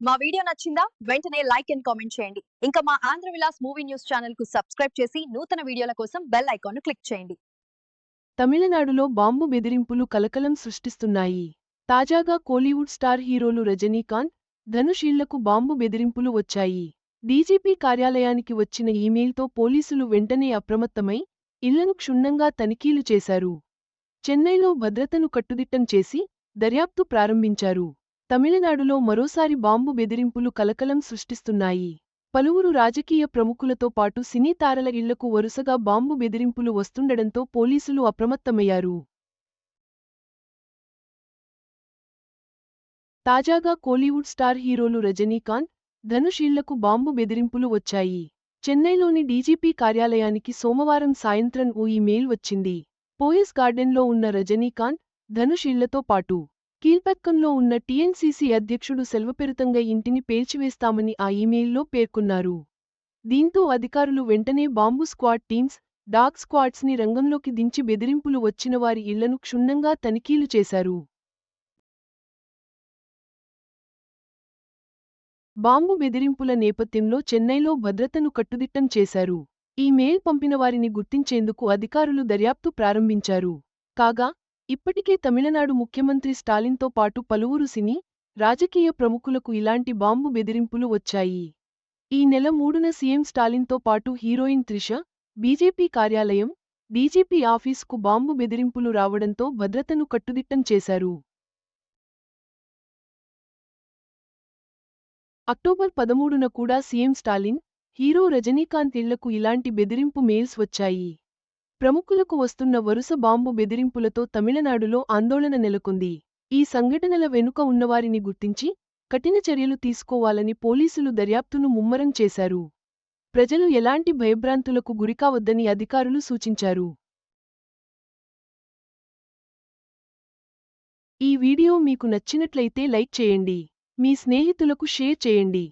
మా వీడియో నచ్చిందా? వెంటనే లైక్ అండ్ కామెంట్ చేయండి. ఇంకా మా ఆంధ్ర విలాస్ మూవీ న్యూస్ ఛానల్కు సబ్స్క్రైబ్ చేసి నూతన వీడియోల కోసం బెల్ ఐకాన్ను క్లిక్ చేయండి. తమిళనాడులో బాంబు బెదిరింపులు కలకలం సృష్టిస్తున్నాయి. తాజాగా కోలీవుడ్ స్టార్ హీరోలు రజనీకాంత్ ధనుషీళ్ళకు బాంబు బెదిరింపులు వచ్చాయి. డీజీపీ కార్యాలయానికి వచ్చిన ఈమెయిల్తో పోలీసులు వెంటనే అప్రమత్తమై ఇళ్ళను క్షుణ్ణంగా తనిఖీలు చేశారు. చెన్నైలో భద్రతను కట్టుదిట్టం చేసి దర్యాప్తు ప్రారంభించారు. తమిళనాడులో మరోసారి బాంబు బెదిరింపులు కలకలం సృష్టిస్తున్నాయి. పలువురు రాజకీయ ప్రముఖులతో పాటు సినీ తారల ఇళ్ళకు వరుసగా బాంబు బెదిరింపులు వస్తుండడంతో పోలీసులు అప్రమత్తమయ్యారు. తాజాగా కోలీవుడ్ స్టార్ హీరోలు రజనీకాంత్ ధనుష్ ఇళ్ళకు బాంబు బెదిరింపులు వచ్చాయి. చెన్నైలోని డీజీపీ కార్యాలయానికి సోమవారం సాయంత్రం ఓ ఈమెయిల్ వచ్చింది. పోయస్ గార్డెన్లో ఉన్న రజనీకాంత్ ధనుష్ ఇళ్ళతో పాటు కీల్పక్కంలో ఉన్న టీఎన్సీసీ అధ్యక్షుడు సెల్వపెరుతంగా ఇంటిని పేల్చివేస్తామని ఆ ఇమెయిల్లో పేర్కొన్నారు. దీంతో అధికారులు వెంటనే బాంబు స్క్వాడ్ టీమ్స్ డాగ్ స్క్వాడ్స్ని రంగంలోకి దించి బెదిరింపులు వచ్చిన వారి ఇళ్ళను క్షుణ్ణంగా తనిఖీలు చేశారు. బాంబు బెదిరింపుల నేపథ్యంలో చెన్నైలో భద్రతను కట్టుదిట్టం చేశారు. ఈ మెయిల్ పంపిన వారిని గుర్తించేందుకు అధికారులు దర్యాప్తు ప్రారంభించారు. కాగా ఇప్పటికే తమిళనాడు ముఖ్యమంత్రి స్టాలిన్తో పాటు పలువురు సినీ రాజకీయ ప్రముఖులకు ఇలాంటి బాంబు బెదిరింపులు వచ్చాయి. ఈ నెల మూడున సీఎం స్టాలిన్తో పాటు హీరోయిన్ త్రిష బీజేపీ కార్యాలయం డీజీపీ ఆఫీసుకు బాంబు బెదిరింపులు రావడంతో భద్రతను కట్టుదిట్టం చేశారు. అక్టోబర్ పదమూడున కూడా సీఎం స్టాలిన్ హీరో రజనీకాంత్ ఇళ్ళకు ఇలాంటి బెదిరింపు మెయిల్స్ వచ్చాయి. ప్రముఖులకు వస్తున్న వరుస బాంబు బెదిరింపులతో తమిళనాడులో ఆందోళన నెలకొంది. ఈ సంఘటనల వెనుక ఉన్నవారిని గుర్తించి కఠిన చర్యలు తీసుకోవాలని పోలీసులు దర్యాప్తును ముమ్మరం చేశారు. ప్రజలు ఎలాంటి భయభ్రాంతులకు గురికావద్దని అధికారులు సూచించారు. ఈ వీడియో మీకు నచ్చినట్లయితే లైక్ చేయండి. మీ స్నేహితులకు షేర్ చేయండి.